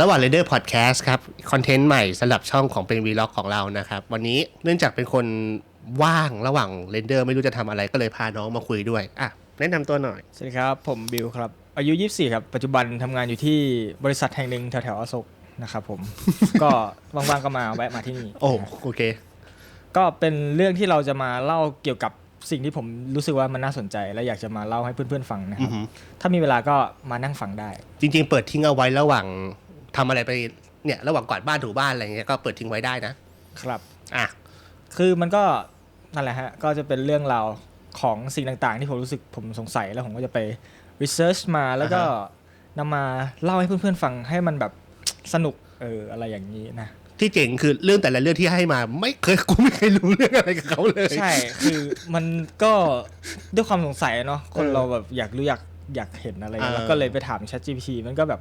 ระหว่าง Render Podcast ครับ คอนเทนต์ใหม่สำหรับช่องของเป็น Vlog ของเรานะครับ วันนี้เนื่องจากเป็นคนว่างระหว่าง Render ไม่รู้จะทำอะไรก็เลยพาน้องมาคุยด้วยอะแนะนำตัวหน่อย สวัสดีครับ ผมบิวครับ อายุ 24 ครับ ปัจจุบันทำงานอยู่ที่บริษัทแห่งหนึ่งแถวๆอโศกนะครับผม ก็ว่างๆก็มาแวะมาที่นี่ โอ้โอเค ก็เป็นเรื่องที่เราจะมาเล่าเกี่ยวกับสิ่งที่ผมรู้สึกว่ามันน่าสนใจ และอยากจะมาเล่าให้เพื่อนๆฟังนะคอืรัอบหือถ้ามีเวลาก็มานั่งฟังได้ จริงๆ เปิดทิ้งเอาไว้ระหว่าง ทำอะไรไปเนี่ยระหว่างกวาดบ้านถูบ้านอะไรเงี้ยก็เปิดทิ้งไว้ได้นะครับอะคือมันก็นั่นแหละฮะก็จะเป็นเรื่องราวของสิ่งต่างๆ ที่ผมรู้สึกผมสงสัยแล้วผมก็จะไป research มาแล้วก็นำมาเล่าให้เพื่อนๆฟังให้มันแบบสนุกเอออะไรอย่างนี้นะที่เจ๋งคือเรื่องแต่ละเรื่องที่ให้มา ไม่เคยกูไม่เคยรู้เรื่องอะไรกับเขาเลย ใช่คือมันก็ด้วยความสงสัยเนาะคนเออเราแบบอยากรู้อยากอยากเห็นอะไรเงี้ยเออแล้วก็เลยไปถาม ChatGPT มันก็แบบ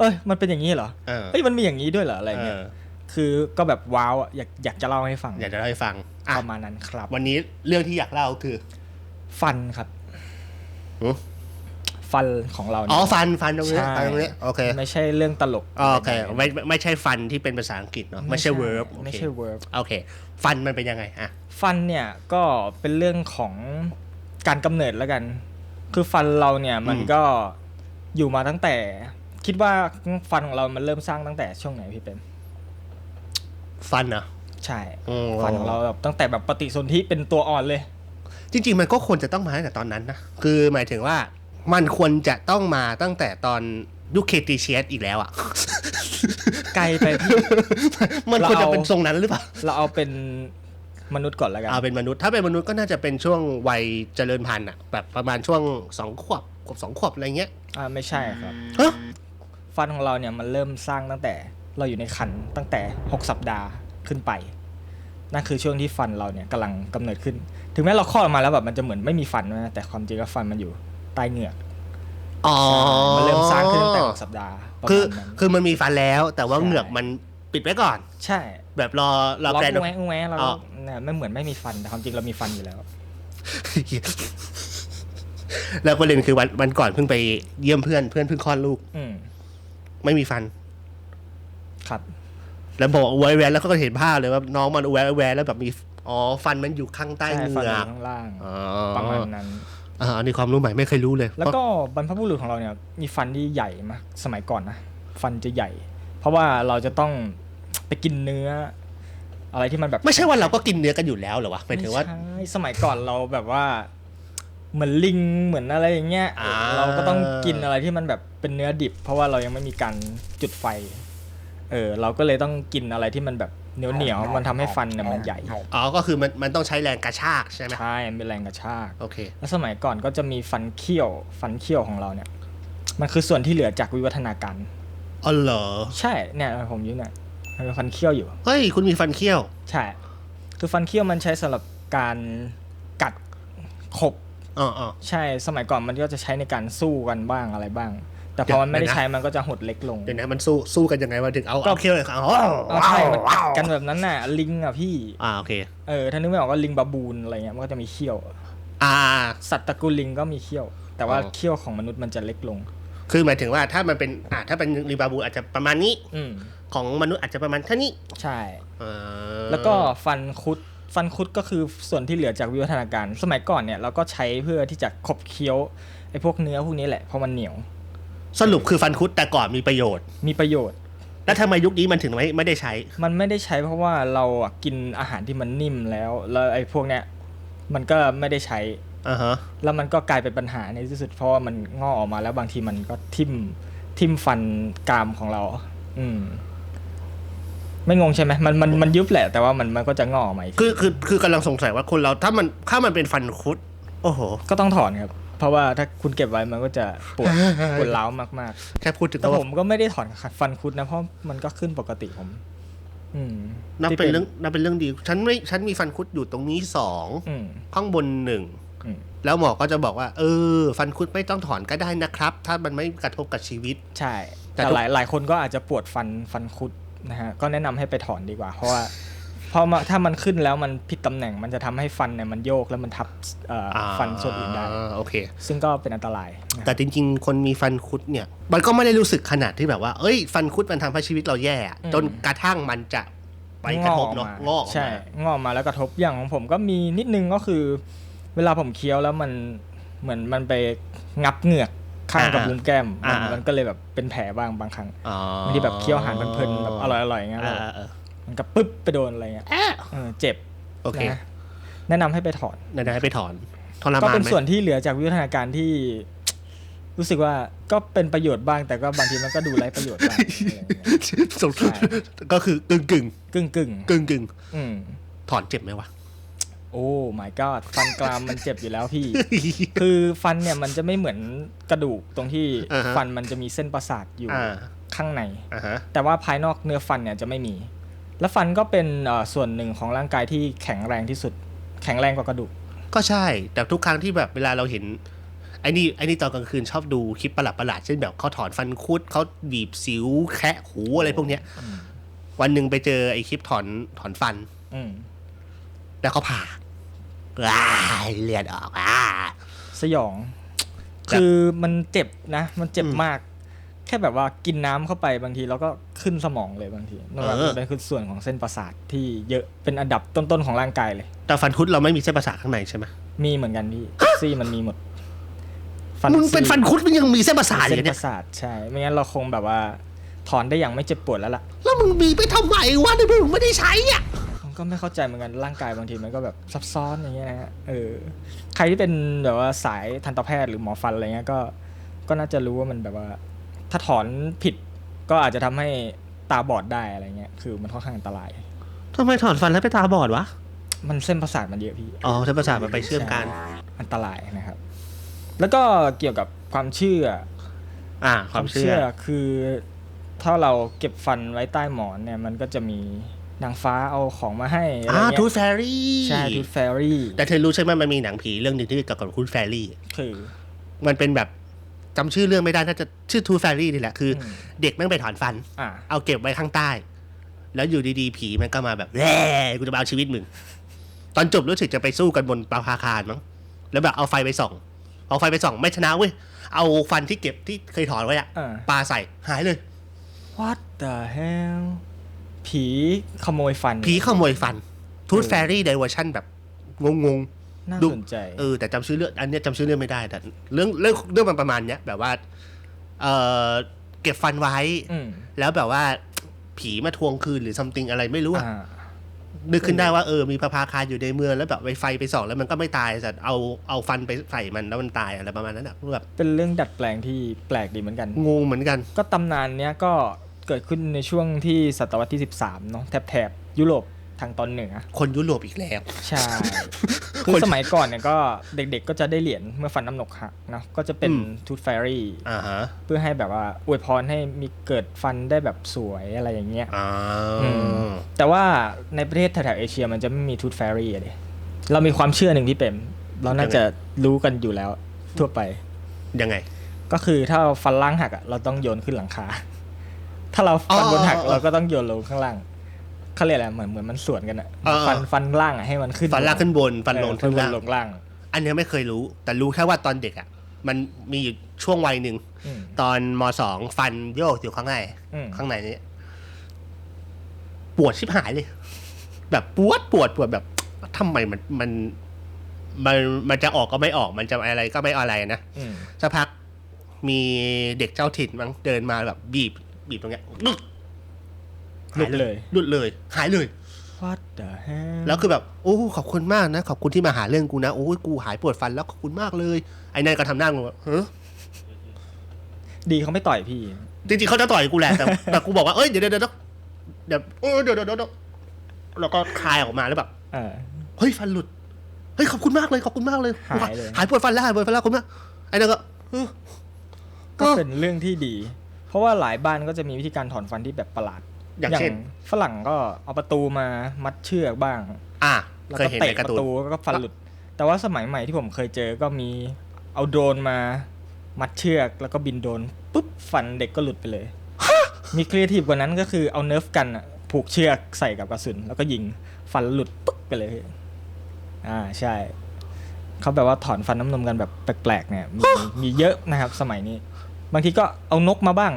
เอ้ยมันเป็นอย่างนี้เหรอเออเอ้ยมันมีอย่างนี้ด้วยเหรออะไรเงี้ยเออคือก็แบบว้าวอะอยากอยากจะเล่าให้ฟังอยากจะเล่าให้ฟังอะประมาณนั้นครับ วันนี้เรื่องที่อยากเล่าคือฟันครับหือฟันของเราอ๋เนี่อยฟันฟันตรงนี้ใช่ ฟันตรงนี้โอเคไม่ใช่เรื่องตลกโอเคไม่ไม่ไม่ใช่ฟันที่เป็นภาษาอังกฤษเนาะไม่ใช่ verb โอไม่เคใช่ verb โอเค ฟันมันเป็นยังไงอะ ฟันเนี่ยก็เป็นเรื่องของการกำเนิดแล้วกัน คือฟันเราเนี่ยมันอืม ก็อยู่มาตั้งแต่ คิดว่าฟันของเรามันเริ่มสร้างตั้งแต่ช่วงไหนพี่เป็น ฟันเหรอะ ใช่ฟันของเราแบบตั้งแต่แบบปฏิสนธิเป็นตัวอ่อนเลย จริง ๆ มันก็ควรจะต้องมาตั้งแต่ตอนนั้นนะ คือหมายถึงว่ามันควรจะต้องมาตั้งแต่ตอนยุคเคติเชียสอีกแล้วอะ ไกลไปพี่ มันควรจะเราเอาเป็นทรงนั้นหรือเปล่า เราเอาเป็นมนุษย์ก่อนแล้วกัน เอาเป็นมนุษย์ ถ้าเป็นมนุษย์ก็น่าจะเป็นช่วงวัยเจริญพันธุ์อะ แบบประมาณช่วงสองขวบขวบสองขวบอะไรเงี้ยอ่าไม่ใช่ครับ ฮะ ฟันของเราเนี่ยมันเริ่มสร้างตั้งแต่เราอยู่ในครรภ์ตั้งแต่ 6 สัปดาห์ขึ้นไป นั่นคือช่วงที่ฟันเราเนี่ยกำลังกำเนิดขึ้น ถึงแม้เราคลอดออกมาแล้วแบบมันจะเหมือนไม่มีฟันนะแต่ความจริงแล้วฟันมันอยู่ใต้เหงือกอ๋อมันเริ่มสร้างขึ้นตั้งแต่6สัปดาห์ประคือมาณนั้นคือมันมีฟันแล้ว แต่ว่าใช่เหงือกมันปิดไว้ก่อน ใช่ แบบรอรอเราแกรนแหวงแหวงเราอ๋อเนี่ยไม่เหมือนไม่มีฟันแต่ความจริงเรามีฟันอยู่แล้ว แล้วประเด็นคือวันวันก่อนเพิ่งไปเยี่ยมเพื่อนเพื่อนเพิ่งคลอดลูก อืม ไม่มีฟัน ครับ แล้วบอกแวะแวะแล้วก็เห็นภาพเลยว่าน้องมันแวะแวะแล้วแบบมีอ๋อฟันมันอยู่ข้างใต้ใช่เหฟันงืออกยู่ข้างล่างอ๋อประมาณนั้นอ่าอันนี้ความรู้ใหม่ไม่เคยรู้เลย แล้วก็บรรพบุรุษของเราเนี่ย มีฟันที่ใหญ่มากสมัยก่อนนะฟันจะใหญ่ เพราะว่าเราจะต้องไปกินเนื้อ อะไรที่มันแบบ ไม่ใช่ว่าเราก็กินเนื้อกันอยู่แล้วเหรอวะหมายถึงว่าไม่ใช่สมัยก่อนเราแบบว่า เหมือนลิงเหมือนอะไรอย่างเงี้ยอ่า เราก็ต้องกินอะไรที่มันแบบเป็นเนื้อดิบ เพราะว่าเรายังไม่มีการจุดไฟ เออเราก็เลยต้องกินอะไรที่มันแบบเหนียวเหนียวๆมันทำให้ฟันเนี่ยมันใหญ่อ๋อ ก็คือมันมันต้องใช้แรงกระชากใช่ไหมใช่มันเป็นแรงกระชาก โอเค แล้วสมัยก่อนก็จะมีฟันเคี้ยว ฟันเคี้ยวของเราเนี่ย มันคือส่วนที่เหลือจากวิวัฒนาการ อ๋อเหรอ ใช่เนี่ยผมยืนเนี่ยมันเป็นฟันเคี้ยวอยู่ เฮ้ย คุณมีฟันเคี้ยว ใช่ คือฟันเคี้ยวมันใช้สำหรับการกัดขบ อ๋ออ๋อใช่สมัยก่อนมันก็จะใช้ในการสู้กันบ้างอะไรบ้าง แต่พอมันไม่ได้เดี๋ยวนะใช้มันก็จะหดเล็กลงเดี๋ยวนะมันสู้สู้กันยังไงวะถึงเอาก็เอาเคี้ยวเลยครับอ๋อเอาใช่มันกัดกันแบบนั้นน่ะลิงอะพี่อ่าโอเคเออถ้านึกไม่ออกก็ลิงบาบูนอะไรเงี้ยมันก็จะมีเขี้ยว อ่า สัตว์ตระกูลลิงก็มีเขี้ยว แต่ว่าอ๋อเขี้ยวของมนุษย์มันจะเล็กลง คือหมายถึงว่าถ้ามันเป็นอ่าถ้าเป็นรีบาบูอาจจะประมาณนี้อืมของมนุษย์อาจจะประมาณเท่านี้ใช่อ่าแล้วก็ฟันคุด ฟันคุดก็คือส่วนที่เหลือจากวิวัฒนาการ สมัยก่อนเนี่ยเราก็ใช้เพื่อที่จะขบเคี้ยวไอ้พวกเนื้อพวกนี้แหละเพราะมันเหนียว สรุปคือฟันคุดแต่ก่อนมีประโยชน์ มีประโยชน์ แล้วทำไมยุคนี้มันถึงไม่ไม่ได้ใช้ มันไม่ได้ใช้เพราะว่าเราอะกินอาหารที่มันนิ่มแล้ว แล้วไอ้พวกเนี้ยมันก็ไม่ได้ใช้ อ่าฮะ แล้วมันก็กลายเป็นปัญหาในที่สุดเพราะว่ามันงอกออกมาแล้วบางทีมันก็ทิ่มทิ่มฟันกรามของเรา อืม ไม่งงใช่ไหมมันมันมันยุบแหละ แต่ว่ามันมันก็จะงอกออกมาอีกคือคือคือกำลังสงสัยว่าคนเราถ้ามันถ้ามันเป็นฟันคุด โอ้โห ก็ต้องถอนครับ เพราะว่าถ้าคุณเก็บไว้มันก็จะปวดปวดร้าวมากแค่พูดถึๆงแต่ก็ว่าผมก็ไม่ได้ถอนฟันคุดนะ เพราะมันก็ขึ้นปกติผม อืมนับที่เป็นเรื่องนับเป็นเรื่องดี ฉันไม่ฉันมีฟันคุดอยู่ตรงนี้สองอืม ข้างบนหนึ่งอืม แล้วหมอก็จะบอกว่า เออ ฟันคุดไม่ต้องถอนก็ได้นะครับ ถ้ามันไม่กระทบกับชีวิต ใช่ แต่แต่ทุก หลายหลายคนก็อาจจะปวดฟันฟันคุด นะฮะก็แนะนำให้ไปถอนดีกว่า เพราะว่าเพราะมาถ้ามันขึ้นแล้วมันผิดตำแหน่งมันจะทำให้ฟันเนี่ยมันโยกแล้วมันทับเอ่ออฟันส่วนอื่นได้าโอเค ซึ่งก็เป็นอันตรายนะแต่จริง ๆ คนมีฟันคุดเนี่ย มันก็ไม่ได้รู้สึกขนาดที่แบบว่า เอ้ย ฟันคุดมันทำให้ชีวิตเราแย่อะจนกระทั่งมันจะไปกระทบเนาะงอกออกมาใช่งอกมาแล้วกระทบอย่างของผมก็มีนิดนึงก็คือ เวลาผมเคี้ยวแล้วมันเหมือนมันไปงับเหงือก ข้างกับอ่ามุมแก้มมันอ่ามัมันก็เลยแบบเป็นแผลบ้างบางครั้งอ๋อบางทีแบบเคี้ยวอาหารเพลินๆแบบอร่อยๆอย่างเงี้ยอ่าเออมันก็ปึ๊บไปโดนอะไรเงี้ยเอ๊ะเออเจ็บโอเคนะแนะนำให้ไปถอนนายได้ไปถอนทรก็มานเป็นไหมส่วนที่เหลือจากวิวัฒนาการที่รู้สึกว่าก็เป็นประโยชน์บ้างแต่ก็บางทีมันก็ดูไร้ประโยชน์บ้างอะไรอย่างเงี้ยสมใช่ก็คือกึ่งกึ่งกึ่งกึ่งกึ่งกึ่งๆอืมถอนเจ็บไหมวะ โอ้ my god ฟันกรามมันเจ็บอยู่แล้วพี่ คือฟันเนี่ยมันจะไม่เหมือนกระดูกตรงที่อ่าฮะฟันมันจะมีเส้นประสาทอยู่อ่าข้างในอ่าฮะแต่ว่าภายนอกเนื้อฟันเนี่ยจะไม่มี และฟันก็เป็นเอ่อส่วนหนึ่งของร่างกายที่แข็งแรงที่สุด แข็งแรงกว่ากระดูก ก็ใช่ แต่ทุกครั้งที่แบบเวลาเราเห็นไอ้นี่ไอ้นี่ตอนกลางคืนชอบดูคลิปประหลาดประหลาดๆเช่นแบบเขาถอนฟันคุดเขาบีบสิวแคะหูอะไรพวกเนี้ย วันหนึ่งไปเจอไอ้คลิปถอนถอนฟัน อืมแล้วเขาผ่า ว้ายเลือดออกอ่าสยองแบบคือมันเจ็บนะ มันเจ็บอืมมาก แค่แบบว่ากินน้ำเข้าไปบางทีเราก็ขึ้นสมองเลยบางทีนั่นเออเป็นคือส่วนของเส้นประสาทที่เยอะเป็นอันดับต้นๆของร่างกายเลย แต่ฟันคุดเราไม่มีเส้นประสาทข้างในใช่ไหมมีเหมือนกันพี่ซี่มันมีหมดมึงเป็นซี่ฟันคุดมันยังมีเส้นประสาทอเส้ยู่นเนี่ปยระสาทใช่ไม่งั้นเราคงแบบว่าถอนได้อย่างไม่เจ็บปวดแล้วล่ะ แล้วมึงมีไปทำไมวะในมึงไม่ได้ใช้อะผม ก็ไม่เข้าใจเหมือนกันร่างกายบางทีมันก็แบบซับซ้อนอย่างเงี้ยนะฮะเออใครที่เป็นแบบว่าสายทันตแพทย์หรือหมอฟันอะไรเงี้ยก็ก็น่าจะรู้ว่ามันแบบว่า ถ้าถอนผิดก็อาจจะทำให้ตาบอดได้อะไรเงี้ยคือมันค่อนข้างอันตรายทำไมถอนฟันแล้วไปตาบอดวะมันเส้นประสาทมันเยอะพี่อ๋อเส้นประสาทมันไปเชื่อมกันใอันตรายนะครับ แล้วก็เกี่ยวกับความเชื่อ อ่า ความเชื่อคือถ้าเราเก็บฟันไว้ใต้หมอนเนี่ย มันก็จะมี นางฟ้าเอาของมาให้อะไรอ่าเงี้ทูยตแฟรี่ใช่ทูตแฟรี่แต่เธอรู้ใช่ไหมมันมีหนังผีเรื่องหนึ่งที่เกี่ยวกับทูตแฟรี่ คือ มันเป็นแบบจำชื่อเรื่องไม่ได้น่าจะชื่อทูตแฟรี่นี่แหละคืออม เด็กแม่งไปถอนฟัน อ่าเอาเก็บไว้ข้างใต้ แล้วอยู่ดีๆ ผีมันก็มาแบบแร่กูจะมาเอาชีวิตมึง ตอนจบรู้สึกจะไปสู้กันบนปลาพาคารมั้ง แล้วแบบเอาไฟไปส่อง เอาไฟไปส่อง ไม่ชนะเว้ย เอาฟันที่เก็บที่เคยถอนไว้อะอ่าปลาใส่หายเลย What the hell ผีขโมยฟัน ผีขโมยฟันทูตแฟรี่ในเวอร์ชั่นแบบงงน่าดูสนใจๆเออแต่จำชื่อเรื่องอันเนี้ยจำชื่อเรื่องไม่ได้แต่เรื่องเรื่องเรื่องมันประมาณเนี้ยแบบว่า เออเก็บฟันไว้อืมแล้วแบบว่าผีมาทวงคืนหรือซัมติงอะไรไม่รู้อะอ่านึกขึ้นได้ว่าเออมีพระพาคารอยู่ในเมืองแล้วแบบไฟไฟไปส่องแล้วมันก็ไม่ตายแต่เอาเอาฟันไปใส่มันแล้วมันตายอะไรประมาณนั้นอะแบบเป็นเรื่องดัดแปลงที่แปลกดีเหมือนกันงงเหมือนกัน ก็ตำนานเนี้ยก็ เกิดขึ้นในช่วงที่ศตวรรษที่ 13เนาะแถบแถบยุโรปทางตอนเหนือ คนยุโรปอีกแล้ว ใช่ คือสมัยก่อนเนี่ยก็เด็กๆก็จะได้เหรียญเมื่อฟันน้ำหนกหักเนาะก็จะเป็นอืมทูตแฟรี่อ่าฮะเพื่อให้แบบว่าอวยพรให้มีเกิดฟันได้แบบสวยอะไรอย่างเงี้ยอ่าอืมแต่ว่าในประเทศแถวๆเอเชียมันจะไม่มีทูตแฟรี่อะดิเรามีความเชื่อหนึ่งที่เป็นเราน่าจะรู้กันอยู่แล้วทั่วไปยังไง ก็คือถ้าเราฟันล่างหักอะเราต้องโยนขึ้นหลังคา ถ้าเราฟันบนหักอ๋ออ๋อเราก็ต้องโยนลงข้างล่างเขาเรียกอะไรเหมือนเหมือนมันสวนกันอะเออ ฟันฟันล่างอะให้มันขึ้นฟันล่างขึ้นบนฟันลงเออขึ้นบล่างลงล่าง อันเนี้ยไม่เคยรู้ แต่รู้แค่ว่าตอนเด็กอะ มันมีอยู่ช่วงวัยหนึ่ง อืม ตอนมสองฟันโยกอยู่ข้างในอืม ข้างในนี้ปวดชิบหายเลย แบบปวดปวดปวดแบบทำไมมันมัน มันมันจะออกก็ไม่ออก มันจะอะไรก็ไม่อะไรนะ อืมสักพักมีเด็กเจ้าถิ่นมั้งเดินมาแบบบีบ บีบตรงเนี้ยหลุดหลุดเลย หลุดเลย หายเลย What the hell แล้วคือแบบ โอ้ขอบคุณมากนะ ขอบคุณที่มาหาเรื่องกูนะ โอ้ยกูหายปวดฟันแล้วขอบคุณมากเลย ไอ้นายก็ทำหน้างงว่าเฮ้ยดีเขาไม่ต่อยพี่ จริงๆเขาจะต่อยกูแหละ แต่แต่กูบอกว่า เอ้ย เดี๋ยวเดี๋ยวเดี๋ยวเดี๋ยวเออเดี๋ยวเดี๋ยวเดี๋ยวเดี๋ยวแล้วก็คายออกมาแล้วแบบ เออ เฮ้ยฟันหลุด เฮ้ยขอบคุณมากเลยขอบคุณมากเลย หายเลย หายปวดฟันแล้วหายปวดฟันแล้วขอบคุณมากไอ้นั่นก็เออก็เป็นเรื่องที่ดี เพราะว่าหลายบ้านก็จะมีวิธีการถอนฟันที่แบบประหลาดอย่างเช่น ฝรั่งก็เอาประตูมามัดเชือกบ้าง อะแล้วเคยก็เห็นเตะในปการ์ระตูนตูแล้วก็ฟันหลุด แต่ว่าสมัยใหม่ที่ผมเคยเจอก็มีเอาโดรนมามัดเชือกแล้วก็บินโดรนปุ๊บฟันเด็กก็หลุดไปเลย มีครีเอทีฟกว่านั้นก็คือเอาเนิร์ฟกันอะผูกเชือกใส่กับกระสุน แล้วก็ยิงฟันหลุดปึ๊กไปเลยพี่อ่าใช่ เขาแบบว่าถอนฟันน้ำนมกันแบบแปลกๆเนี่ยมีมีเยอะนะครับสมัยนี้ บางทีก็เอานกมาบ้าง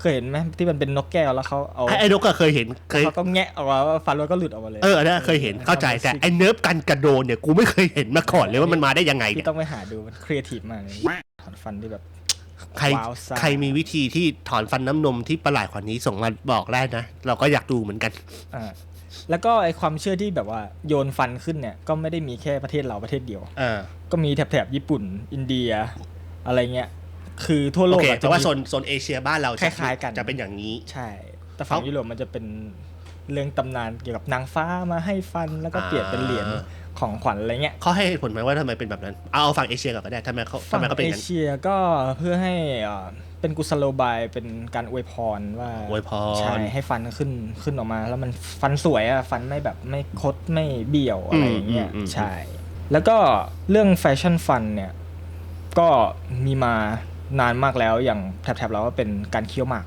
เคยเห็นไหมที่มันเป็นนกแก้วแล้วเขาเอาไอ้ไอ้นกก็เคยเห็นเคยเขาก็แงะออกมาว่าฟันแล้วก็หลุดออกมาเลยเอออันนั้นเคยเห็นเข้าใจแต่ไอ้เนิร์ฟกันกระโดนเนี่ยกูไม่เคยเห็นมาก่อนเลยว่ามันมาได้ยังไงเนี่ที่ยต้องไปหาดูมันครีเอทีฟมากเลยถอนฟันที่แบบใครว้าวซ่าใครมีวิธีที่ถอนฟันน้ำนมที่ประหลาดกว่านี้ส่งมาบอกได้นะ เราก็อยากดูเหมือนกันอ่าแล้วก็ไอความเชื่อที่แบบว่าโยนฟันขึ้นเนี่ย ก็ไม่ได้มีแค่ประเทศเราประเทศเดียวอ่าก็มีแถบๆญี่ปุ่น อินเดีย อะไรเงี้ย คือทั่วโลโอกเคอะแต่ว่าจะมีโซนโซนเอเชียบ้านเราจะคล้ายๆกัน จะเป็นอย่างนี้ ใช่ แต่ฝั่งเขายุยุโรปมันจะเป็นเรื่องตำนานเกี่ยวกับนางฟ้ามาให้ฟันแล้วก็เปลี่ยนเป็นเหรียญอ่าของขวัญอะไรเงี้ยเขาให้เหตุผลไหมว่าทำไมเป็นแบบนั้น เอาเอาฝั่งเอเชียก่อนก็ได้ทำไมเขาทำฝั่งไมเขาเป็นอเอย่างนั้นเชียก็เพื่อให้อ่าเป็นกุศโลบายเป็นการอวยพรว่าอวยพรใช่ให้ฟันขึ้นขึ้นออกมา แล้วมันฟันสวยอะฟันไม่แบบไม่คดไม่เบี้ยวอะไรอย่างเงี้ยอืมอืมอืม ใช่ แล้วก็เรื่องแฟชั่นฟันเนี่ยก็มีมา นานมากแล้วอย่างแถบๆเราก็เป็นการเคี้ยวหมาก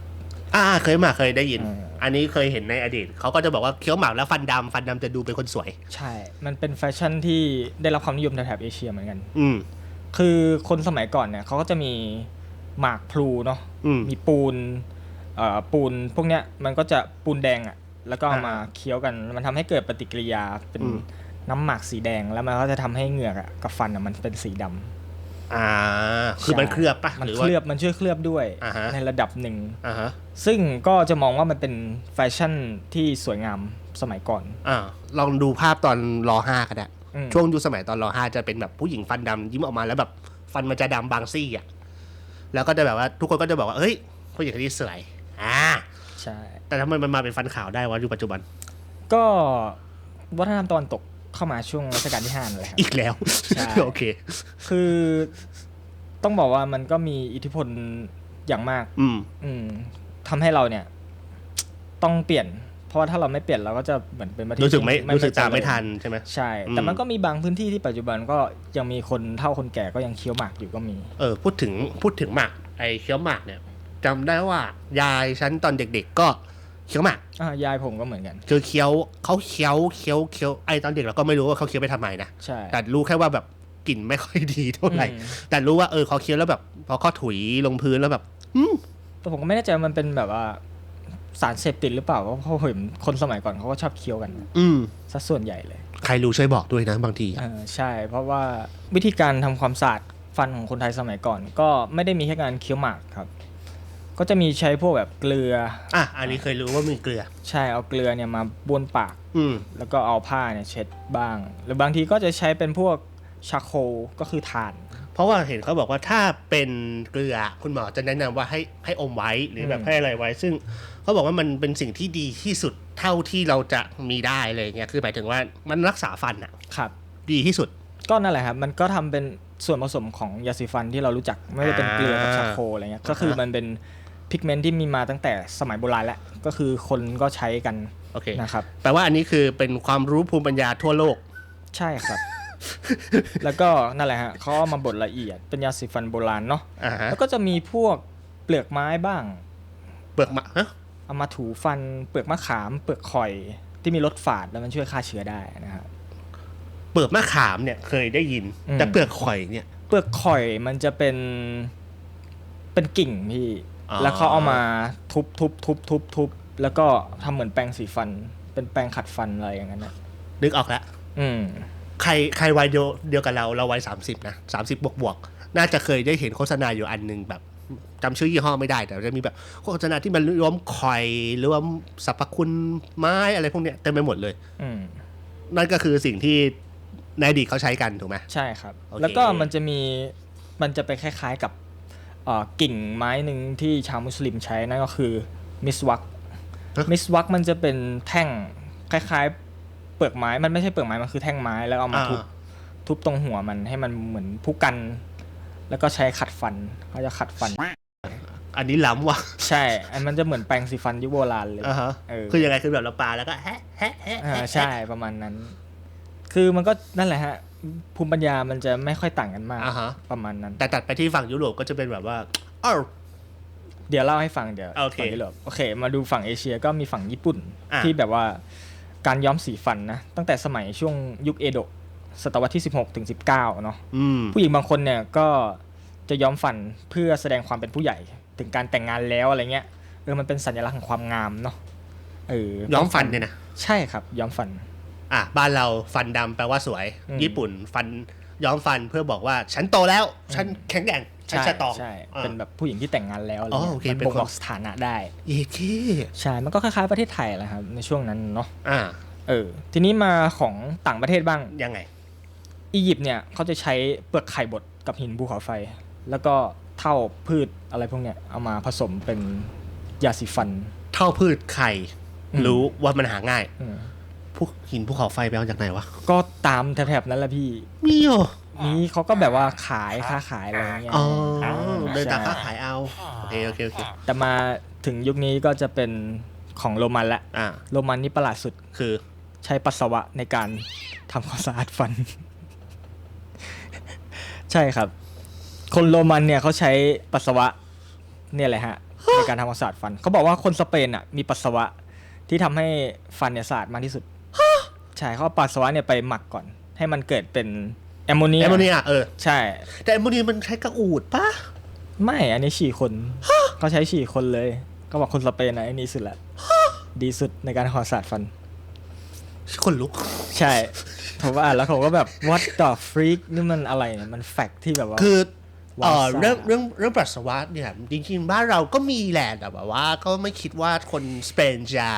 อ่าเคยมาเคยได้ยินอืมอันนี้เคยเห็นในอดีต เขาก็จะบอกว่าเคี้ยวหมากแล้วฟันดำฟันดำจะดูเป็นคนสวย ใช่ มันเป็นแฟชั่นที่ได้รับความนิยมแถบๆเอเชียเหมือนกัน อืมคือคนสมัยก่อนเนี่ยเขาก็จะมีหมากพลูเนาะอืมมีปูนเอ่อปูนพวกเนี้ยมันก็จะปูนแดงอะ่ะ แล้วก็เอาอ่ามมาเคี้ยวกัน มันทำให้เกิดปฏิกิริยาเป็นอืมน้ำหมากสีแดงแล้วมันก็จะทำให้เหงือกอะกับฟันอะมันเป็นสีดำ อ่า คือมันเคลือบปะมันหรือเคว่าลือบมันช่วยเคลือบด้วยอ่าฮะในระดับหนึ่งอ่าฮะซึ่งก็จะมองว่ามันเป็นแฟชั่นที่สวยงามสมัยก่อนอ่าลองดูภาพตอนรอห้าก็ได้อืมช่วงยุคสมัยตอนรอห้าจะเป็นแบบผู้หญิงฟันดำยิ้มออกมาแล้วแบบฟันมันจะดำบางซี่อะ แล้วก็จะแบบว่าทุกคนก็จะบอกว่าเฮ้ยผู้หญิงคนนี้สวย อ่า ใช่ แต่ทำไมมันมาเป็นฟันขาวได้วะยุคปัจจุบัน ก็วัฒนธรรมตะวันตก เข้ามาช่วงรัชกาลที่ห้านั่นแหละครับอีกแล้วใช่โอเค คือต้องบอกว่ามันก็มีอิทธิพลอย่างมาก อืม อืมทำให้เราเนี่ย ต้องเปลี่ยน เพราะว่าถ้าเราไม่เปลี่ยนเราก็จะเหมือนเป็นประเทศรู้สึกไม่ที่รู้สึกตามไม่เจญทันใช่ไหมใช่อืมแต่มันก็มีบางพื้นที่ที่ปัจจุบันก็ยังมีคนเท่าคนแก่ก็ยังเคี้ยวหมากอยู่ก็มี เออพูดถึงพูดถึงหมากไอ้เคี้ยวหมากเนี่ยจำได้ว่ายายฉันตอนเด็ก ๆ ก็ เคี้ยวหมากอ่ายายผมก็เหมือนกัน คือเคี้ยวเขาเคี้ยวเคี้ยวเคี้ยวไอ้ตอนเด็กเราก็ไม่รู้ว่าเขาเคี้ยวไปทำไมนะใช่แต่รู้แค่ว่าแบบกลิ่นไม่ค่อยดีเท่าไหร่อืมแต่รู้ว่าเออเขาเคี้ยวแล้วแบบพอเขาถุยลงพื้นแล้วแบบแต่ผมก็ไม่แน่ใจว่ามันเป็นแบบว่าสารเสพติดหรือเปล่าเพราะผมเห็นคนสมัยก่อนเขาก็ชอบเคี้ยวกัน อืมซะส่วนใหญ่เลย ใครรู้ช่วยบอกด้วยนะบางทีเออใช่ เพราะว่าวิธีการทำความสะอาดฟันของคนไทยสมัยก่อน ก็ไม่ได้มีแค่การเคี้ยวหมากครับ ก็จะมีใช้พวกแบบเกลือ อะอันนี้เคยรู้ว่ามีเกลือ ใช่เอาเกลือเนี่ยมาบ้วนปาก อืม แล้วก็เอาผ้าเนี่ยเช็ดบ้าง หรือบางทีก็จะใช้เป็นพวกชาโคลก็คือถ่าน เพราะว่าเห็นเขาบอกว่าถ้าเป็นเกลือคุณหมอจะแนะนำว่าให้ให้อมไว้หรือแบบอืมให้อะไรไว้ ซึ่งเขาบอกว่ามันเป็นสิ่งที่ดีที่สุดเท่าที่เราจะมีได้เลยเงี้ยคือหมายถึงว่ามันรักษาฟันอะครับ ดีที่สุด ก็นั่นแหละครับ มันก็ทำเป็นส่วนผสมของยาสีฟันที่เรารู้จัก ไม่ว่าเป็นเกลือกับอ่าชาโคลอะไรเงี้ย ก็คือมันเป็น พิกเมนต์ที่มีมาตั้งแต่สมัยโบราณแล้ว ก็คือคนก็ใช้กันโอเคนะครับแปลว่าอันนี้คือเป็นความรู้ภูมิปัญญาทั่วโลก ใช่ครับ แล้วก็นั่นแหละฮะเขาเอามาบดละเอียดเป็นยาสีฟันโบราณเนาะอ่าฮะแล้วก็จะมีพวกเปลือกไม้บ้าง เปลือกมะฮะเอามาถูฟันเปลือกมะขาม เปลือกข่อยที่มีรสฝาดแล้วมันช่วยฆ่าเชื้อได้นะครับ เปลือกมะขามเนี่ยเคยได้ยิน อืม แต่เปลือกข่อยเนี่ย เปลือกข่อยมันจะเป็นเป็นกิ่งพี่อ๋อ แล้วเขาเอามาทุบทุบทุบทุบทุบแล้วก็ทำเหมือนแปรงสีฟัน เป็นแปรงขัดฟันอะไรอย่างนั้นนะนึกออกแล้วอืมใครใครวัยเดียวเดียวกับเราเราวัยสามสิบนะสามสิบบวกบวกๆน่าจะเคยได้เห็นโฆษณาอยู่อันหนึ่งแบบจำชื่อยี่ห้อไม่ได้แต่จะมีแบบโฆษณาที่มันรวมข่อยหรือว่าสรรพคุณไม้อะไรพวกเนี้ยเต็มไปหมดเลยอืมนั่นก็คือสิ่งที่ในอดีตเขาใช้กันถูกไหมใช่ครับโอเคแล้วก็มันจะมีมันจะไปคล้าย ๆกับเอ่อ กิ่งไม้หนึ่งที่ชาวมุสลิมใช้นั่นก็คือมิสวักมิสวักมันจะเป็นแท่งคล้ายๆ เปลือกไม้มันไม่ใช่เปลือกไม้มันคือแท่งไม้แล้วเอามาทุบอ่าทุบตรงหัวมันให้มันเหมือนผู้กัน แล้วก็ใช้ขัดฟันเขาจะขัดฟัน อันนี้ล้ำว่ะใช่ อันมันจะเหมือนแปรงสีฟันยุคโบราณเลยอ่าฮะเออคือยังไงคือแบบเราปาแล้วก็แฮะแฮะแฮะอ่าแฮะใช่ประมาณนั้น คือมันก็นั่นแหละฮะ ภูมิปัญญามันจะไม่ค่อยต่างกันมาก อ่าฮะ ประมาณนั้น แต่ตัดไปที่ฝั่งยุโรปก็จะเป็นแบบว่าอ้าว เดี๋ยวเล่าให้ฟังเดี๋ยวโอเคฝั่งยุโรปโอเค มาดูฝั่งเอเชียก็มีฝั่งญี่ปุ่น อะ ที่แบบว่าการย้อมสีฟันนะ ตั้งแต่สมัยช่วงยุคเอโดะศตวรรษที่ 16ถึง19เนาะอืม ผู้หญิงบางคนเนี่ยก็จะย้อมฟันเพื่อแสดงความเป็นผู้ใหญ่ ถึงการแต่งงานแล้วอะไรเงี้ยเออมันเป็นสัญลักษณ์ของความงามเนาะเออย้อมฟันเนี่ยนะ ใช่ครับ ย้อมฟัน อะบ้านเราฟันดำแปลว่าสวยอืมญี่ปุ่นฟันย้อมฟันเพื่อบอกว่าฉันโตแล้ว ฉันแข็งแกร่งฉันใช่จะตองใช่อะเป็นแบบผู้หญิงที่แต่งงานแล้วอะไรอ๋อเงี้ยโอเคมันเป็นบ่งคนบอกสถานะได้เย้เคใช่มันก็คล้ายๆประเทศไทยแหละครับในช่วงนั้นเนาะอ่าเออทีนี้มาของต่างประเทศบ้างยังไง อียิปต์เนี่ยเขาจะใช้เปลือกไข่บดกับหินภูเขาไฟ แล้วก็เท่าพืชอะไรพวกเนี้ยเอามาผสมเป็นยาสีฟัน เท่าพืชไข่อืมรู้ว่ามันหาง่ายอืมพ วกหินภูเขาไฟไปเอาจากไหนวะ ก็ตามแถบๆนั้นแหละพี่ มีเหรอนี้เขาก็แบบว่าขายค้าขายอะไรอย่างเงี้ยอ๋อเดินตามใช่ค้าขายเอาโอเคโอเคโอเคแต่มาถึงยุคนี้ก็จะเป็นของโรมันละอ่าโรมันนี่ประหลาดสุดคือใช้ปัสสาวะในการทำความสะอาดฟัน ใช่ครับ คนโรมันเนี่ยเขาใช้ปัสสาวะ เนี่ยแหละฮะในการทำความสะอาดฟันเขาบอกว่าคนสเปนอะมีปัสสาวะที่ทำให้ฟันเนี่ยสะอาดมากที่สุด ใช่เขาเอาปัสสาวะเนี่ยไปหมักก่อน ให้มันเกิดเป็นแอมโมเนียแอมโมเนียเออ ใช่ แต่แอมโมเนียมันใช้กระอูดปะไม่อันนี้ฉี่คนเขาใช้ฉี่คนเลย ก็บอกคนสเปนนะไอ้นี่สุดละดีสุดในการทำความสะอาดฟัน คนลุก ใช่ผมว่าอ่านแล้วผมก็แบบ what the freak นี่มันอะไรเนี่ยมันแฟกที่แบบว่าคือ เออวาซ่าเรื่องเรื่องเรื่องปัสสาวะเนี่ยจริงๆบ้านเราก็มีแหละแต่แบบว่า ก็ไม่คิดว่าคนสเปนจะ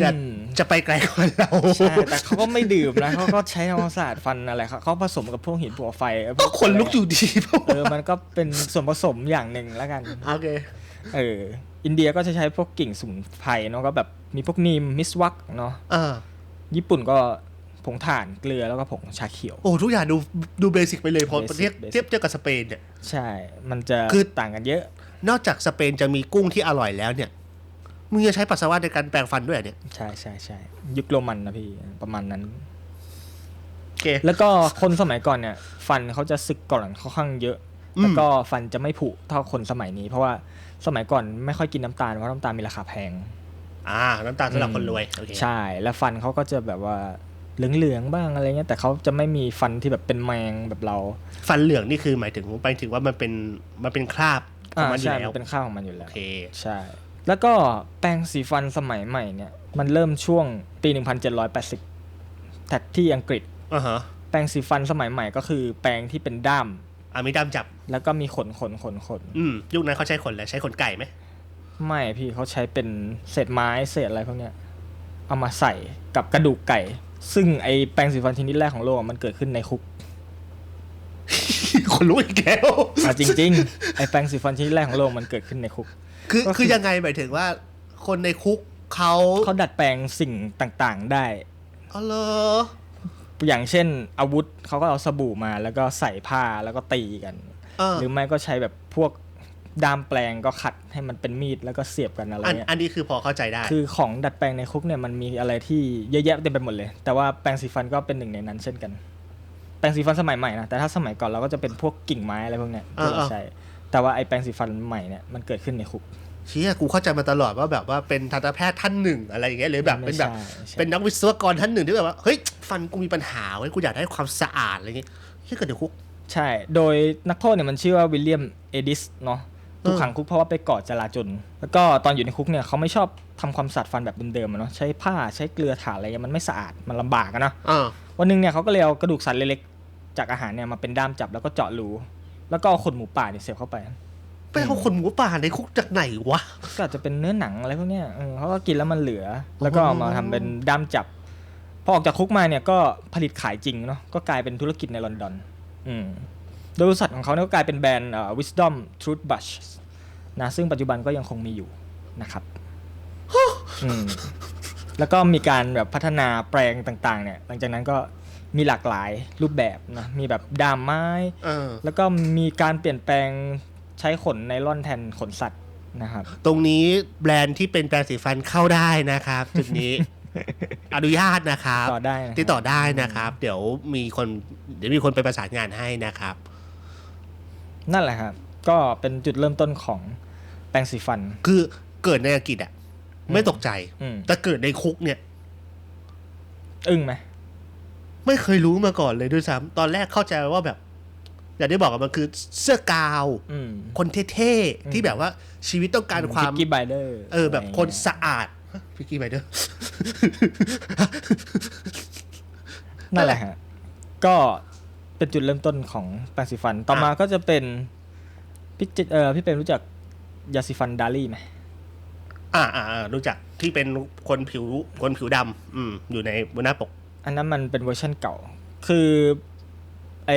จะอืมจะไปไกลกว่าเราใช่แต่เขาก็ไม่ดื่มนะเขาก็ใช้ทำความสะอาดฟันอะไรเขาเขาผสมกับพวกหินปัวไฟเออพก็วคนลุกอยู่ดีเปล่าเออมันก็เป็นส่วนผสมอย่างหนึ่งแล้วกันโอเคเอออินเดียก็จะใช้พวกกิ่งสมุนไพรเนาะก็แบบมีพวกนีมมิสวักเนาะอ่าญี่ปุ่นก็ ผงถ่านเกลือแล้วก็ผงชาเขียว โอ้ทุกอย่างดูดูเบสิกไปเลยพอ Basic เทียบ basic เทียบเทียบกับสเปนเนี่ย ใช่ มันจะคือ ต่างกันเยอะ นอกจากสเปนจะมีกุ้งที่อร่อยแล้วเนี่ยมึงจะใช้ปัสสาวะในการแปรงฟันด้วยเหรอเนี่ยใช่ใช่ใช่ยุคโรมันนะพี่ประมาณนั้น โอเค แล้วก็คนสมัยก่อนเนี่ย ฟันเขาจะสึกก่อนค่อนข้างเยอะ อืม แล้วก็ฟันจะไม่ผุเท่าคนสมัยนี้ เพราะว่าสมัยก่อนไม่ค่อยกินน้ำตาลเพราะน้ำตาลมีราคาแพง อ่าน้ำตาลสำหรับคนรวยโอเคใช่ แล้วฟันเขาก็จะแบบว่า เหลืองๆบ้างอะไรเงี้ยแต่เขาจะไม่มีฟันที่แบบเป็นแมงแบบเรา ฟันเหลืองนี่คือหมายถึงไปถึงว่ามันเป็นมันเป็นคราบของอ่ามันอยู่ใช่แล้มัวนเป็นข้าวของมันอยู่แล้โอว เคใช่ แล้วก็แปรงสีฟันสมัยใหม่เนี่ย มันเริ่มช่วงปี 1780แต่ที่อังกฤษ อ่าฮะแปรงสีฟันสมัยใหม่ก็คือแปรงที่เป็นด้าม อามีดามจับ แล้วก็มีขนขนขนขนอืมยุคนั้นเขาใช้ขนอะไรใช้ขนไก่ไหมไม่พี่เขาใช้เป็นเศษไม้เศษอะไรพวกเนี้ย เอามาใส่กับกระดูกไก่ ซึ่งไอแปรงสีฟันชนิดแรกของโลกอะมันเกิดขึ้นในคุกคนรู้อีกแล้วอะจริง ๆ ไอแปรงสีฟันชนิดแรกของโลกมันเกิดขึ้นในคุกคือก็คือคือยังไงหมายถึงว่า คนในคุกเขาเขาดัดแปลงสิ่งต่างๆได้อ๋อเหรออย่างเช่น อาวุธเขาก็เอาสบู่มาแล้วก็ใส่ผ้าแล้วก็ตีกันเออหรือไม่ก็ใช้แบบพวก ด้ามแปลงก็ขัดให้มันเป็นมีดแล้วก็เสียบกันอะไรอันเงี้ยอันนี้คือพอเข้าใจได้ คือของดัดแปลงในคุกเนี่ยมันมีอะไรที่เยอะแยะเต็มไปหมดเลย แต่ว่าแปรงสีฟันก็เป็นหนึ่งในนั้นเช่นกัน แปรงสีฟันสมัยใหม่นะแต่ถ้าสมัยก่อนเราก็จะเป็นพวกกิ่งไม้อะไรพวกเนี้ยที่เราอ่าๆใช้แต่ว่าไอ้แปรงสีฟันใหม่เนี่ยมันเกิดขึ้นในคุกเชี่ยกูเข้าใจมาตลอดว่าแบบว่าเป็นทันตแพทย์ท่านหนึ่งอะไรอย่างเงี้ยหรือแบบไม่เป็นแบบใช่ใช่เป็นนักวิศวกรท่านหนึ่งที่แบบว่าเฮ้ยฟันกูมีปัญหาเว้ยกูอยากได้ความสะอาดอะไรเงี้ยเชี่ยเกิดในคุก ใช่ โดยนักโทษเนี่ยมันชื่อว่าวิลเลียมเอดิสเนาะ ถูกเออขังคุกเพราะว่าไปก่อจลาจลแล้วก็ตอนอยู่ในคุกเนี่ยเขาไม่ชอบทำความสะอาดฟันแบบเดิมๆอะเนาะใช้ผ้าใช้เกลือถ่านอะไรเงี้ยมันไม่สะอาดมันลำบากอะเนาะอ่าวันหนึงเนี่ยเขาก็เลยเอากระดูกสัตว์เล็กๆจากอาหารเนี่ยมาเป็นด้ามจับแล้วก็เจาะรูแล้วก็เอาขนหมูป่าเนี่ยเสียบเข้าไป ไปเอาคนหมูป่าในคุกจากไหนวะ ก็อาจจะเป็นเนื้อหนังอะไรพวกเนี้ยเออเขาก็กินแล้วมันเหลือ แล้วก็เอามาทำเป็นด้ามจับ พอออกจากคุกมาเนี่ยก็ผลิตขายจริงเนาะ ก็กลายเป็นธุรกิจในลอนดอน อืม โดยบริษัทของเขาเนี่ยก็กลายเป็นแบรนด์เอ่อ Wisdom Toothbrush นะซึ่งปัจจุบันก็ยังคงมีอยู่นะครับอืมแล้วก็มีการแบบพัฒนาแปลงต่าง ๆ เนี่ย หลังจากนั้นก็มีหลากหลายรูปแบบนะ มีแบบด้ามไม้เออแล้วก็มีการเปลี่ยนแปลงใช้ขนไนล่อนแทนขนสัตว์นะครับ ตรงนี้แบรนด์ที่เป็นแปรงสีฟันเข้าได้นะครับ จุดนี้ อนุญาตนะครับต่อได้นะครับติดต่อได้นะครับ เดี๋ยวมีคนเดี๋ยวมีคนไปประสานงานให้นะครับ นั่นแหละครับ ก็เป็นจุดเริ่มต้นของแปรงสีฟัน คือเกิดในอังกฤษอะไม่ตกใจ อืมแต่เกิดในคุกเนี่ย อึ้งไหมไม่เคยรู้มาก่อนเลยด้วยซ้ำตอนแรกเข้าใจว่าแบบ อย่างที่บอกอะมันคือเสื้อกาว อืม คนเท่ๆที่แบบว่าชีวิตต้องการความ พิกกี้ไบเดอร์เออ แบบคนสะอาดพิกกี้ไบเดอร์นั่นแหละฮะก็ เป็นจุดเริ่มต้นของแปรงสีฟัน ต่อมาก็จะเป็นพี่เจเออพี่เป็นรู้จักยาสีฟันดาลี่ไหมอ่าอ่าอ่ารู้จักที่เป็นคนผิวคนผิวดำอืมอยู่ในบนหน้าปก อันนั้นมันเป็นเวอร์ชันเก่า คือไอ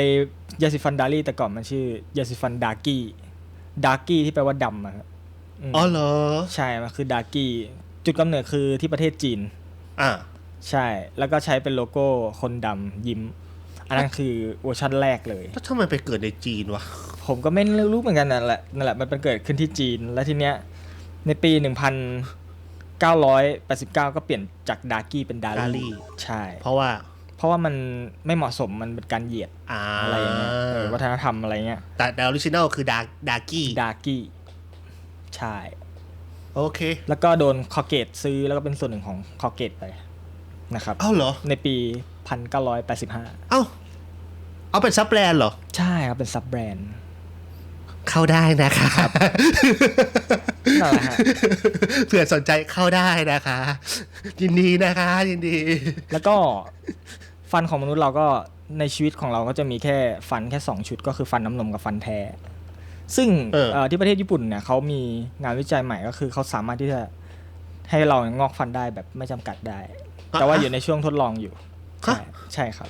ยาสีฟันดาลี่แต่ก่อนมันชื่อยาสีฟันดาร์กี้ดาร์กี้ที่แปลว่าดำอะครับมอ๋อเหรอ ใช่ มันคือดาร์กี้จุดกำเนิดคือที่ประเทศจีน อ่า ใช่ แล้วก็ใช้เป็นโลโก้คนดำยิ้ม อันนั้นคือเวอร์ชันแรกเลย แล้วทำไมไปเกิดในจีนวะ ผมก็ไม่รู้เหมือนกันนั่นแหละนั่นแหละมันเป็นเกิดขึ้นที่จีน แล้วทีเนี้ยในปี 1989 ก็เปลี่ยนจากดาร์กี้เป็นดาดาร์ลี่ ลี่ใช่ เพราะว่า เพราะว่ามันไม่เหมาะสมมันเป็นการเหยียดอ่าอะไรอย่างเงี้ยเออวัฒนธรรมอะไรเงี้ยแต่แต่ออริจินัลคือดาดากี้ ดาร์กี้ใช่ โอเค แล้วก็โดนคอเกตซื้อแล้วก็เป็นส่วนหนึ่งของคอเกตไปนะครับ เอ้าเหรอ ในปี 1985 เอ้า เอาเป็นซับแบรนด์เหรอ ใช่ครับ เป็นซับแบรนด์ เข้าได้นะคะนั่นแหละฮะเผื่อสนใจเข้าได้นะคะ ยินดีนะคะ ยินดี แล้วก็ฟันของมนุษย์เราก็ในชีวิตของเราก็จะมีแค่ฟันแค่ 2 ชุดก็คือฟันน้ำนมกับฟันแท้ ซึ่งเออเอ่อที่ประเทศญี่ปุ่นเนี่ยเขามีงานวิจัยใหม่ก็คือเขาสามารถที่จะให้เรางอกฟันได้แบบไม่จำกัดได้ แต่ว่าอยู่ในช่วงทดลองอยู่ ใช่ใช่ครับ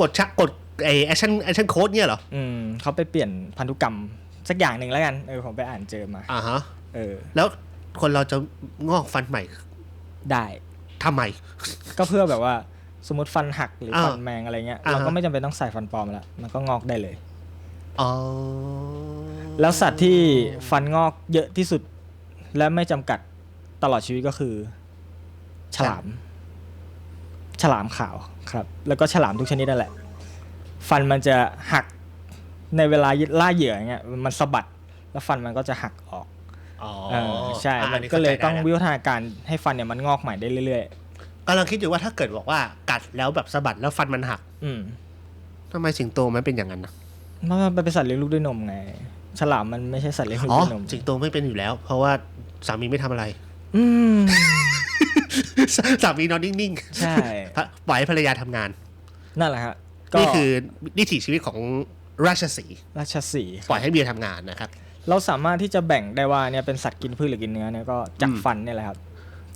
กดชักกดไอแอคชั่นแอคชั่นโค้ดเนี่ยเหรอ อืมเขาไปเปลี่ยนพันธุกรรมสักอย่างหนึ่งแล้วกัน เออผมไปอ่านเจอมาอ่าฮะ เออ แล้วคนเราจะงอกฟันใหม่ได้ทำไม ก็เพื่อแบบว่าสมมติฟันหักหรืออ่าฟันแมงอะไรเงี้ย อ่าฮะ เราก็ไม่จำเป็นต้องใส่ฟันปลอมแล้ว มันก็งอกได้เลย อ๋อแล้วสัตว์ที่ฟันงอกเยอะที่สุด และไม่จำกัดตลอดชีวิตก็คือ ฉลาม ฉลามขาว ครับ แล้วก็ฉลามทุกชนิดนั่นแหละ ฟันมันจะหักในเวลาล่าเหยื่ออย่างเงี้ยมันสะบัดแล้วฟันมันก็จะหักออกอ๋อเออใช่อะมันนนี้ก็เลยข้าใจต้องได้วิวัฒนาการให้ฟันเนี่ยมันงอกใหม่ได้เรื่อยกำลังคิดอยู่ว่าถ้าเกิดบอกว่ากัดแล้วแบบสะบัดแล้วฟันมันหักๆอืมทำไมสิงโตมันเป็นอย่างนั้นนะเพราะมันเป็นสัตว์เลี้ยงลูกด้วยนมไงฉลามมันไม่ใช่สัตว์เลี้ยงลูกอ๋อด้วยนมสิงโตไม่เป็นอยู่แล้ว เพราะว่าสามีไม่ทำอะไร อืมสามีนอนนิ่งใช่ๆ ปล่อยให้ภรรยาทำงาน นั่นแหละฮะก็นี่คือวิถีชีวิตของราชสีห์ราชสีห์ปล่อยให้เมียทำงานนะครับ เราสามารถที่จะแบ่งได้ว่าเนี่ยเป็นสัตว์กินพืชหรือกินเนื้อเนี่ยก็จากอืมฟันเนี่ยแหละครับ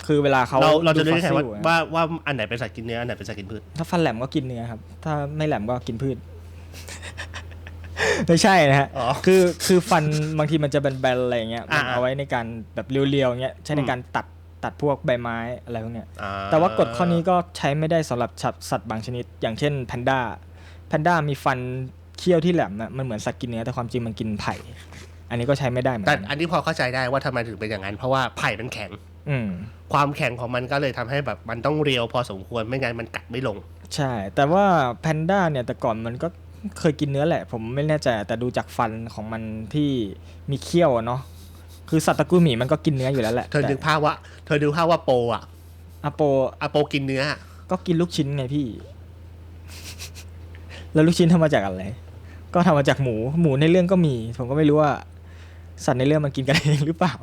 คือเวลาเขาเราเราจะรู้ฟอได้สไงซิว่าลอะว่าว่าอันไหนเป็นสัตว์กินเนื้ออันไหนเป็นสัตว์กินพืชถ้าฟันแหลมก็กินเนื้อครับ ถ้าไม่แหลมก็กินพืชไม่ใช่นะฮะอ๋อคือคือฟันบางทีมันจะเป็นแบนๆอะไรเงี้ยอ่ามันเอาไว้ในการแบบเรียวๆเงี้ยใช้ในอืมการตัด ตัดพวกใบไม้อะไรพวกเนี้ยอ่แต่ว่ากฎข้อนี้ก็ใช้ไม่ได้สำหรับสัตว์สัตว์บางชนิด อย่างเช่นแพนด้าแพนด้ามีฟันเคี้ยวที่แหลมอะมันเหมือนสัตว์กินเนื้อแต่ความจริงมันกินไผ่ อันนี้ก็ใช้ไม่ได้เหมือนแต่กันอันนี้พอเข้าใจได้ว่าทำไมถึงเป็นอย่างนั้น เพราะว่าไผ่มันแข็งอืมความแข็งของมันก็เลยทำให้แบบมันต้องเรียวพอสมควรไม่งั้นมันกัดไม่ลง ใช่ แต่ว่าแพนด้าเนี่ยแต่ก่อนมันก็เคยกินเนื้อแหละ ผมไม่แน่ใจแต่ดูจากฟันของมันที่มีเขี้ยวอะเนาะ คือสัตว์ตระกูลหมีมันก็กินเนื้ออยู่แล้วแหละเธอนึกภาพว่า เธอดูภาพว่าโปอะอะโปอะโปกินเนื้อ ก็กินลูกชิ้นไงพี่ แล้วลูกชิ้นทำมาจากอะไร ก็ทำมาจากหมู หมูในเรื่องก็มี ผมก็ไม่รู้ว่า สัตว์ในเรื่องมันกินกันเองหรือเปล่า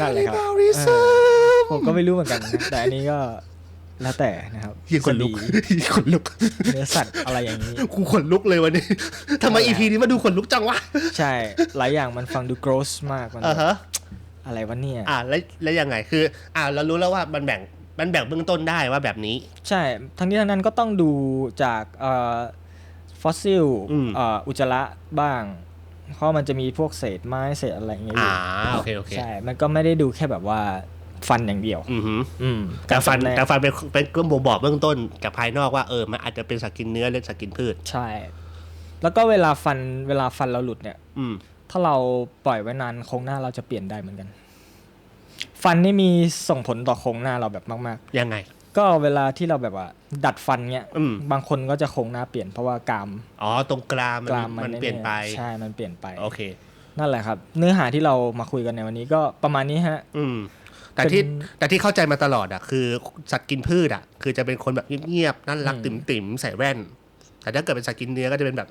นั่นแหละครับ Cannibalism เออผมก็ไม่รู้เหมือนกันนะแต่อันนี้ก็ แล้วแต่นะครับยี่ขนลุกสดียี่ขนลุกเนื้อสัตว์อะไรอย่างนี้กูขนลุกเลยวันนี้ทำไมนั่นแหอีละพีนี้มาดูขนลุกจังวะ ใช่ หลายอย่างมันฟังดู gross มากมันอ่าฮะอะไรวะเนี่ย อ่าแล้วแล้วยังไงคือ อ่าเรารู้แล้วว่ามันแบ่งมันแบ่งเบื้องต้นได้ว่าแบบนี้ ใช่ ทั้งนี้ทั้งนั้นก็ต้องดูจากเอ่อฟอสซิลอืมเอ่ออุจจาระบ้างเพราะมันจะมีพวกเศษไม้เศษอะไรอย่างเงี้ยออ่ายู่โอเคโอเคใช่ มันก็ไม่ได้ดูแค่แบบว่า ฟันอย่างเดียวอือหืออืมแต่ฟันการจำแนกแต่ฟันเป็นเป็นก็บ่งบอกเบื้องต้นจากภายนอกว่าเออมันอาจจะเป็นสัตว์กินเนื้อหรือสัตว์กินพืช ใช่ แล้วก็เวลาฟันเวลาฟันเราหลุดเนี่ย อืมถ้าเราปล่อยไว้นานโครงหน้าเราจะเปลี่ยนได้เหมือนกัน ฟันนี่มีส่งผลต่อโครงหน้าเราแบบมากยังไงๆก็เวลาที่เราแบบว่า ดัดฟันเนี้ยอืมบางคนก็จะโครงหน้าเปลี่ยนเพราะว่ากรามอ๋อตรงกรามมันกรามมันเปลี่ยนไปใช่มันเปลี่ยนไปโอเค นั่นแหละครับ เนื้อหาที่เรามาคุยกันในวันนี้ก็ประมาณนี้ฮะ อืม แต่ที่เป็นแต่ที่เข้าใจมาตลอดอะคือสัตว์กินพืชอะ คือจะเป็นคนแบบเงียบๆน่ารักอืมติ๋มๆใส่แว่น แต่ถ้าเกิดเป็นสัตว์กินเนื้อก็จะเป็นแบบ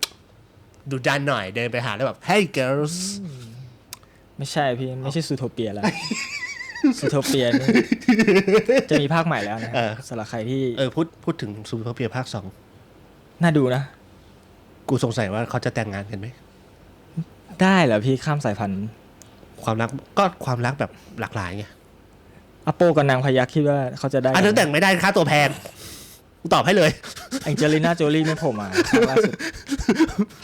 ดูดันหน่อยเดินไปหาแล้วแบบ hey girls ไม่ใช่พี่ ไม่ใช่ซูโทเปียแล้วซูโทเปียนี่จะมีภาคใหม่แล้วนะเออสำหรับใครที่เออพูดพูดถึงซูเปอร์เพียภาคสองน่าดูนะ กูสงสัยว่าเขาจะแต่งงานกันไหม ได้เหรอพี่ข้ามสายพันธุ์ ความรักก็ความรักแบบหลากหลายไง อโปกับนางพยักคิดว่าเขาจะได้อันนั้นแต่งไม่ได้ค่าตัวแพงกูตอบให้เลยแองเจลิน่าโจลี่ไม่โผล่มาครั้งล่าสุด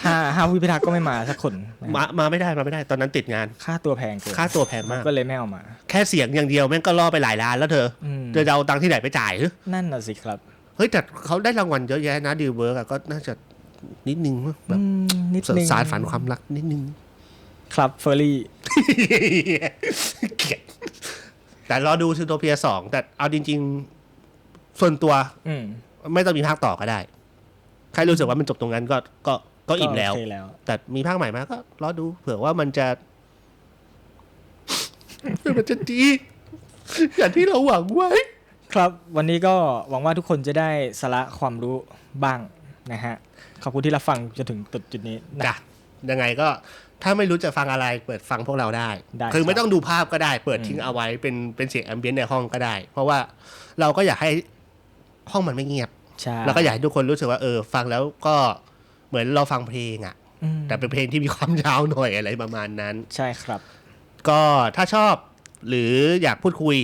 ห้าห้าผู้พิทักษ์ก็ไม่มาสักคนนะมามาไม่ได้มาไม่ได้ตอนนั้นติดงาน ค่าตัวแพงเกินค่าตัวแพงมากก็เลยไม่เอามา แค่เสียงอย่างเดียวแม่งก็ล่อไปหลายล้านแล้วเธออืมจะเอาตังค์ที่ไหนไปจ่ายหรือนั่นน่ะสิครับเฮ้ยแต่เขาได้รางวัลเยอะแยะนะดีเวิร์กก็น่าจะนิดนึงมั้งแบอืบมนิดนึงสารฝันความรักนิดนึง ครับเฟอร์รี่เกลียด แต่รอดูซูโทเปียสองแต่เอาจริง ๆ ส่วนตัวอืมไม่ต้องมีภาคต่อก็ได้ ใครรู้สึกว่ามันจบตรงนั้นก็ก็ก็อิ่มแล้วโอเคแล้ว แต่มีภาคใหม่มาก็รอดู เผื่อว่ามันจะ เผื่อมันจะดีอย่างที่เราหวังไว้ ครับวันนี้ก็หวังว่าทุกคนจะได้สาระความรู้บ้างนะฮะ ขอบคุณที่รับฟังจนถึงจุดจุดนี้นะ จ้ะยังไงก็ ถ้าไม่รู้จะฟังอะไรเปิดฟังพวกเราได้ได้คือครับไม่ต้องดูภาพก็ได้ เปิดอืมทิ้งเอาไว้เป็นเป็นเสียงแอมเบียนในห้องก็ได้ เพราะว่าเราก็อยากให้ห้องมันไม่เงียบใช่แล้วก็อยากให้ทุกคนรู้สึกว่าเออ ฟังแล้วก็เหมือนเราฟังเพลงอะ่ะอืมแต่เป็นเพลงที่มีความยาวหน่อยอะไรประมาณนั้น ใช่ครับ ก็ถ้าชอบหรืออยากพูดคุย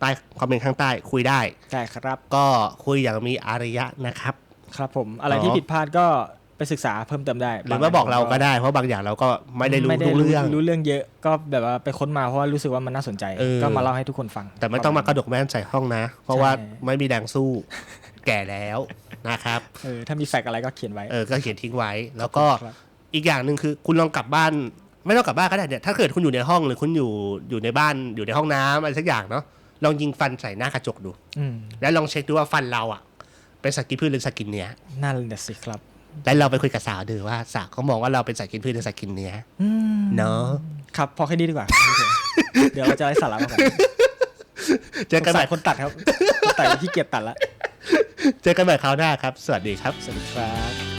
ใต้คอมเมนต์ข้างใต้คุยได้ได้ครับ ก็คุยอย่างมีอารยะนะครับ ครับผมอะไรอ๋อที่ผิดพลาดก็ ไปศึกษาเพิ่มเติมได้ หรือว่าบอกเราก็ได้เพราะบางอย่างเราก็ไม่ได้รู้ไม่ได้ทุกรู้เรื่องรู้เรื่องเยอะก็แบบว่าไปค้นมาเพราะว่ารู้สึกว่ามันน่าสนใจเออก็มาเล่าให้ทุกคนฟัง แต่ไม่ต้องมากระดกแม่นใส่ห้องนะ เพราะว่าใช่ไม่มีแรงสู้แก่แล้วนะครับเออถ้ามีแฟกต์อะไรก็เขียนไว้เออก็เขียนทิ้งไว้ แล้วก็ครับอีกอย่างหนึ่งคือคุณลองกลับบ้าน ไม่ต้องกลับบ้านก็ได้เนี่ยถ้าเกิดคุณอยู่ในห้องหรือคุณอยู่อยู่ในบ้านอยู่ในห้องน้ำอะไรสักอย่างเนาะลองยิงฟันใส่หน้ากระจกดูอืมแล้วลองเช็คดูว่าฟันเราอะเป็นสัตว์กินพืชหรือสัตว์กินเนื้อนั่นแหละสิครับ แล้วเราไปคุยกับสาวดูว่าสาวเขามองว่าเราเป็นสัตว์กินพืชหรือสัตว์กินเนื้ออืมเนาะครับพอแค่นี้ดีกว่า เดี๋ยวเราจะไร้สาระมากกว่าเจอกันใหสาม่ยคนตัดครับคนตัดที่เกียจตัดละเจอกันใหม่คราวหน้าครับ สวัสดีครับ สวัสดีครับ